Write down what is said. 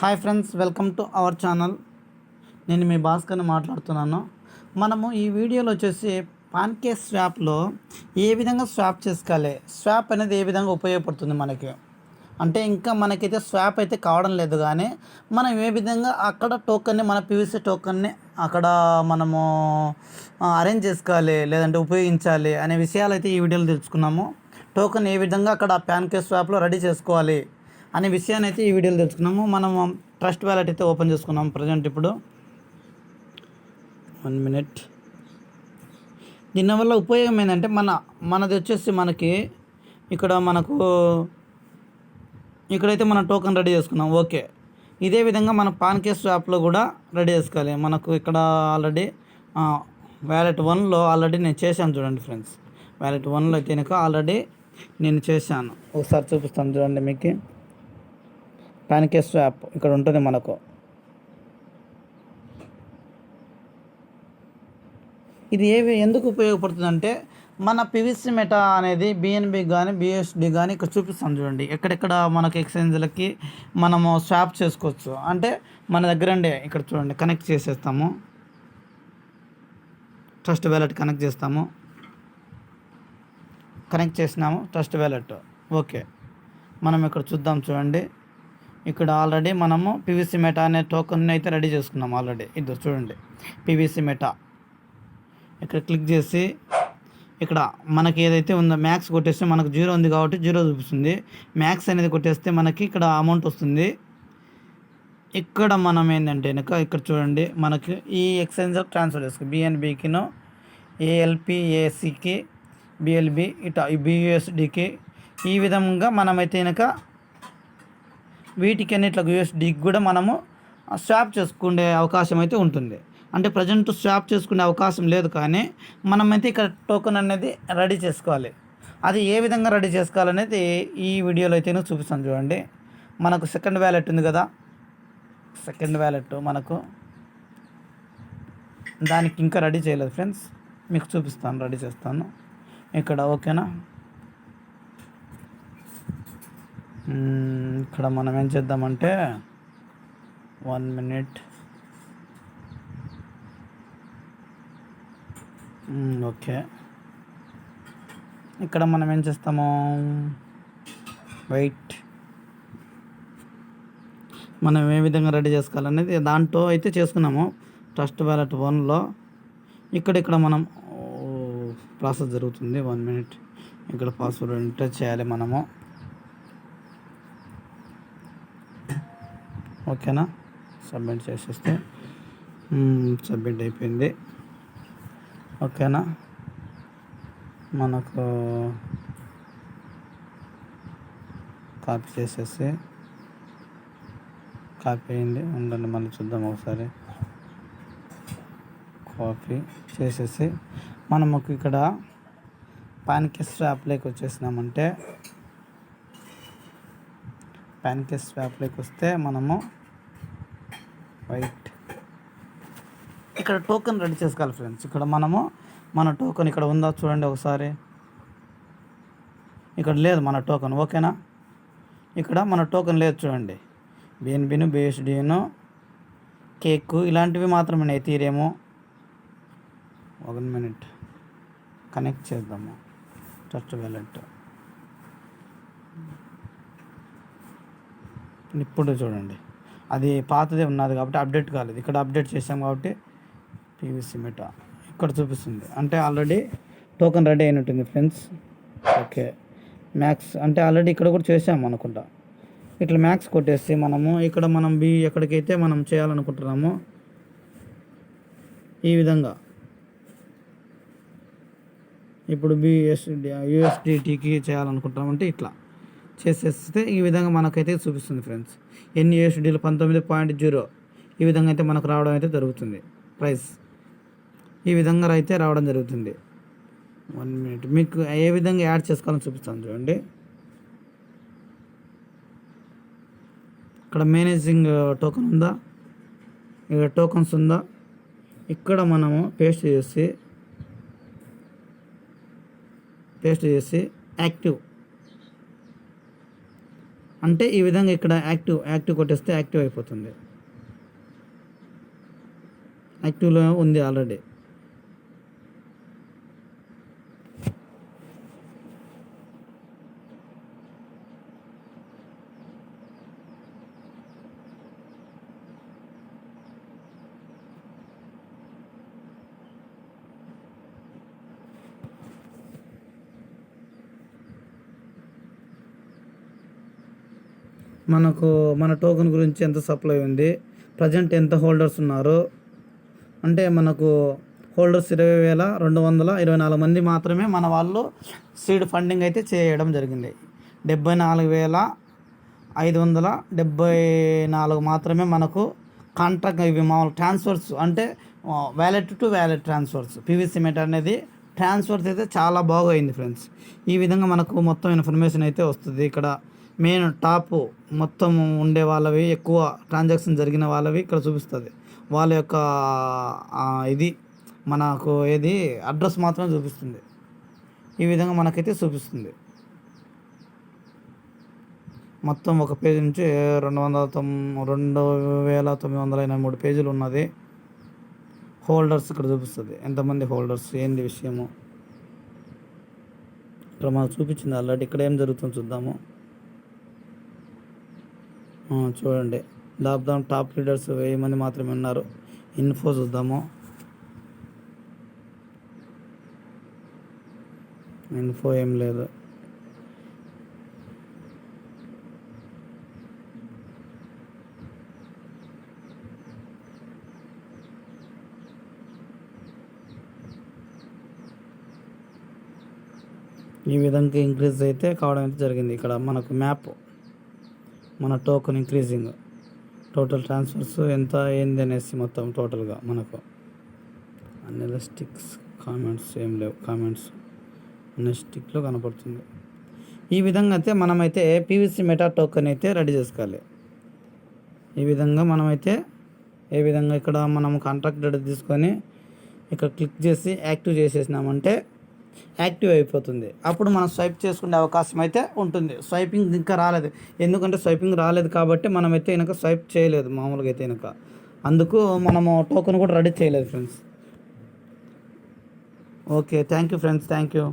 Hi friends welcome to our channel. నేను మీ భాస్కర్ని మాట్లాడుతున్నాను. మనము ఈ వీడియోలో వచ్చేసి పాన్కే స్వాప్లో ఏ విధంగా స్వాప్ చేసుకోవాలి? స్వాప్ అనేది ఏ విధంగా ఉపయోగపడుతుంది మనకి? అంటే ఇంకా మనకైతే స్వాప్ అయితే కావడం లేదు కానీ మనం ఏ విధంగా అక్కడ టోకన్ని మన పీవీసీ టోకన్ని అక్కడ మనము అరేంజ్ చేసుకోవాలి లేదంటే ఉపయోగించాలి అనే విషయాలు అయితే ఈ వీడియోలో తెలుసుకున్నాము. టోకెన్ ఏ విధంగా అక్కడ ప్యాన్కే స్వాప్లో రెడీ చేసుకోవాలి? అనే విషయాన్ని అయితే ఈ వీడియోలో తెలుసుకున్నాము. మనం ట్రస్ట్ వ్యాలెట్ అయితే ఓపెన్ చేసుకున్నాం ప్రజెంట్ ఇప్పుడు. One minute. దీనివల్ల ఉపయోగం ఏంటంటే మన మనది వచ్చేసి మనకి ఇక్కడ మనకు ఇక్కడైతే మనం టోకెన్ రెడీ చేసుకున్నాం. ఓకే. ఇదే విధంగా మన పాన్ కేస్ యాప్లో కూడా రెడీ చేసుకోవాలి. మనకు ఇక్కడ ఆల్రెడీ వ్యాలెట్ వన్లో ఆల్రెడీ నేను చేశాను చూడండి ఫ్రెండ్స్. వ్యాలెట్ వన్లో అయితే కనుక ఆల్రెడీ నేను చేశాను. ఒకసారి చూపిస్తాను చూడండి మీకు. పాన్కే యాప్ ఇక్కడ ఉంటుంది మనకు. ఇది ఏవి ఎందుకు ఉపయోగపడుతుందంటే మన పివిసి మెటా అనేది బిఎన్బి కానీ బిఎస్డి కానీ ఇక్కడ చూపిస్తాం చూడండి. ఎక్కడెక్కడ మనకి ఎక్స్చేంజ్లకి మనము స్వాప్ చేసుకోవచ్చు. అంటే మన దగ్గర ఉండే ఇక్కడ చూడండి కనెక్ట్ చేసేస్తాము. ట్రస్ట్ వ్యాలెట్ కనెక్ట్ చేస్తాము. కనెక్ట్ చేసినాము ట్రస్ట్ వ్యాలెట్ ఓకే. మనం ఇక్కడ చూద్దాం చూడండి. ఇక్కడ ఆల్రెడీ మనము పివిసి మెటా అనే టోకెన్ అయితే రెడీ చేసుకున్నాం ఆల్రెడీ. ఇది చూడండి. పివిసి మెటా ఇక్కడ క్లిక్ చేసి ఇక్కడ మనకి ఏదైతే ఉందో మ్యాక్స్ కొట్టేస్తే మనకు జీరో ఉంది కాబట్టి జీరో చూపిస్తుంది. మ్యాక్స్ అనేది కొట్టేస్తే మనకి ఇక్కడ అమౌంట్ వస్తుంది. ఇక్కడ మనం ఏంటంటే కనుక ఇక్కడ చూడండి. మనకి ఈ ఎక్స్చేంజర్ ట్రాన్స్ఫర్ చేసుకో బిఎన్బికిను ఏఎల్పిఏసికి బిఎల్బి ఇటా బియుఎస్డికి ఈ విధంగా మనమైతే కనుక వీటికి అన్నిట్లకు యూఎస్డికి కూడా మనము స్వాప్ చేసుకునే అవకాశం అయితే ఉంటుంది. అంటే ప్రజెంట్ స్వాప్ చేసుకునే అవకాశం లేదు కానీ మనమైతే ఇక్కడ టోకెన్ అనేది రెడీ చేసుకోవాలి. అది ఏ విధంగా రెడీ చేసుకోవాలనేది ఈ వీడియోలో అయితే చూపిస్తాను చూడండి. మనకు సెకండ్ వ్యాలెట్ ఉంది కదా. సెకండ్ వ్యాలెట్ మనకు దానికి ఇంకా రెడీ చేయలేదు ఫ్రెండ్స్ మీకు చూపిస్తాను రెడీ చేస్తాను. ఇక్కడ ఓకేనా? ఇక్కడ మనం ఏం చేద్దామంటే వన్ మినిట్. ఓకే. ఇక్కడ మనం ఏం చేస్తాము? వెయిట్. మనం ఏ విధంగా రెడీ చేసుకోవాలనేది దాంట్లో అయితే చేసుకున్నాము. ట్రస్ట్ వ్యాలెట్ వన్లో. ఇక్కడ ఇక్కడ మనం ప్రాసెస్ జరుగుతుంది. One minute. ఇక్కడ పాస్వర్డ్ ఎంటర్ చేయాలి మనము. ఓకేనా? సబ్మిట్ చేసేస్తే. సబ్మిట్ అయిపోయింది. ఓకేనా? మనకు కాపీ చేసేసి కాపీ అయింది. ఉండండి మళ్ళీ చూద్దాం ఒకసారి. కాపీ చేసేసి మనము ఇక్కడ పాన్కే స్వాప్లోకి వచ్చేసినామంటే పాన్కే స్వాప్లోకి వస్తే మనము వైట్ ఇక్కడ టోకెన్ రెడీ చేసుకోవాలి ఫ్రెండ్స్ ఇక్కడ మనము మన టోకెన్ ఇక్కడ ఉందా చూడండి ఒకసారి. ఇక్కడ లేదు మన టోకెన్ ఓకేనా? ఇక్కడ మన టోకెన్ లేదు చూడండి. బిఎన్బిను బిఎస్డిను కేక్ ఇలాంటివి మాత్రమే తీరేమో ఒక మినిట్ కనెక్ట్ చేద్దాము. చర్చ్ వ్యాలెట్ ఇప్పుడు చూడండి. అది పాతదే ఉన్నది కాబట్టి అప్డేట్ కాలేదు. ఇక్కడ అప్డేట్ చేసాం కాబట్టి పీవీసీ మెటా ఇక్కడ చూపిస్తుంది. అంటే ఆల్రెడీ టోకెన్ రెడీ అయినట్టుంది ఫ్రెండ్స్. ఓకే. మ్యాక్స్ అంటే ఆల్రెడీ ఇక్కడ కూడా చేసాము అనుకుంటా. ఇట్లా మ్యాక్స్ కొట్టేసి మనము ఇక్కడ మనం బి ఎక్కడికైతే మనం చేయాలనుకుంటున్నామో ఈ విధంగా. ఇప్పుడు బిఎస్ యూఎస్డిటీకి చేయాలనుకుంటున్నామంటే ఇట్లా. చేసేస్తే ఈ విధంగా మనకైతే చూపిస్తుంది ఫ్రెండ్స్. ఎన్ని యూఎస్డీలు పంతొమ్మిది పాయింట్ జీరో. ఈ విధంగా అయితే మనకు రావడం అయితే జరుగుతుంది. ప్రైస్ ఈ విధంగా అయితే రావడం జరుగుతుంది. వన్ మినిట్ మీకు ఏ విధంగా యాడ్ చేసుకోవాలని చూపిస్తాను చూడండి. ఇక్కడ మేనేజింగ్ టోకెన్ uh, ఉందా? ఇక్కడ టోకన్స్ ఉందా? ఇక్కడ మనము పేస్ట్ చేసి పేస్ట్ చేసి యాక్టివ్ అంటే ఈ విధంగా ఇక్కడ యాక్టివ్ యాక్టివ్ కొట్టేస్తే యాక్టివ్ అయిపోతుంది. యాక్టివ్లో ఉంది ఆల్రెడీ. మనకు మన టోకెన్ గురించి ఎంత సప్లై ఉంది ప్రజెంట్ ఎంత హోల్డర్స్ ఉన్నారు అంటే మనకు హోల్డర్స్ ఇరవై వేల రెండు వందల ఇరవై నాలుగు మంది మాత్రమే మన వాళ్ళు సీడ్ ఫండింగ్ అయితే చేయడం జరిగింది. డెబ్బై నాలుగు వేల ఐదు వందల డెబ్బై నాలుగు మాత్రమే మనకు కాంట్రాక్ట్ ఇవి మామూలు ట్రాన్స్ఫర్స్ అంటే wallet to wallet transfers PVC met అనేది ట్రాన్స్ఫర్స్ అయితే చాలా బాగా అయింది ఫ్రెండ్స్ ఈ విధంగా మనకు మొత్తం ఇన్ఫర్మేషన్ అయితే వస్తుంది. ఇక్కడ మెయిన్ టాప్ మొత్తం ఉండే వాళ్ళవి ఎక్కువ ట్రాన్సాక్షన్ జరిగిన వాళ్ళవి ఇక్కడ చూపిస్తుంది. వాళ్ళ యొక్క ఇది మనకు ఏది అడ్రస్ మాత్రం చూపిస్తుంది. ఈ విధంగా మనకైతే చూపిస్తుంది. మొత్తం ఒక పేజీ నుంచి రెండు వందల తొమ్ రెండు వేల తొమ్మిది వందల ఎనభై మూడు పేజీలు ఉన్నది. హోల్డర్స్ ఇక్కడ చూపిస్తుంది. ఎంతమంది హోల్డర్స్ ఏంది విషయము? ఇక్కడ మనకు చూపించింది ఆల్రెడీ. ఇక్కడ ఏం జరుగుతుందో చూద్దాము. చూడండి. లాక్డౌన్ టాప్ లీడర్స్ వెయ్యి మంది మాత్రమే ఉన్నారు. ఇన్ఫో చూద్దాము. ఇన్ఫో ఏం లేదు. ఈ విధంగా ఇంక్రీజ్ అయితే కావడం అయితే జరిగింది. ఇక్కడ మనకు మ్యాప్ మన టోకెన్ ఇంక్రీజింగ్ టోటల్ ట్రాన్స్ఫర్స్ ఎంత ఏంది అనేసి మొత్తం టోటల్గా మనకు. అనలిస్టిక్స్ కామెంట్స్ ఏం లేవు కామెంట్స్ అనలిస్టిక్లో కనపడుతుంది. ఈ విధంగా అయితే మనమైతే పీవీసీ మెటా టోకెన్ అయితే రెడీ చేసుకోవాలి. ఈ విధంగా మనమైతే ఏ విధంగా ఇక్కడ మనం కాంట్రాక్ట్ డేటా తీసుకొని ఇక్కడ క్లిక్ చేసి యాక్టివ్ చేసేసినామంటే యాక్టివ్ అయిపోతుంది. అప్పుడు మనం స్వైప్ చేసుకునే అవకాశం అయితే ఉంటుంది. స్వైపింగ్ ఇంకా రాలేదు. ఎందుకంటే స్వైపింగ్ రాలేదు కాబట్టి మనమైతే వెనక స్వైప్ చేయలేదు. మామూలుగా అయితే వెనక అందుకు మనము టోకెన్ కూడా రెడీ చేయలేదు friends. Okay. Thank you friends. Thank you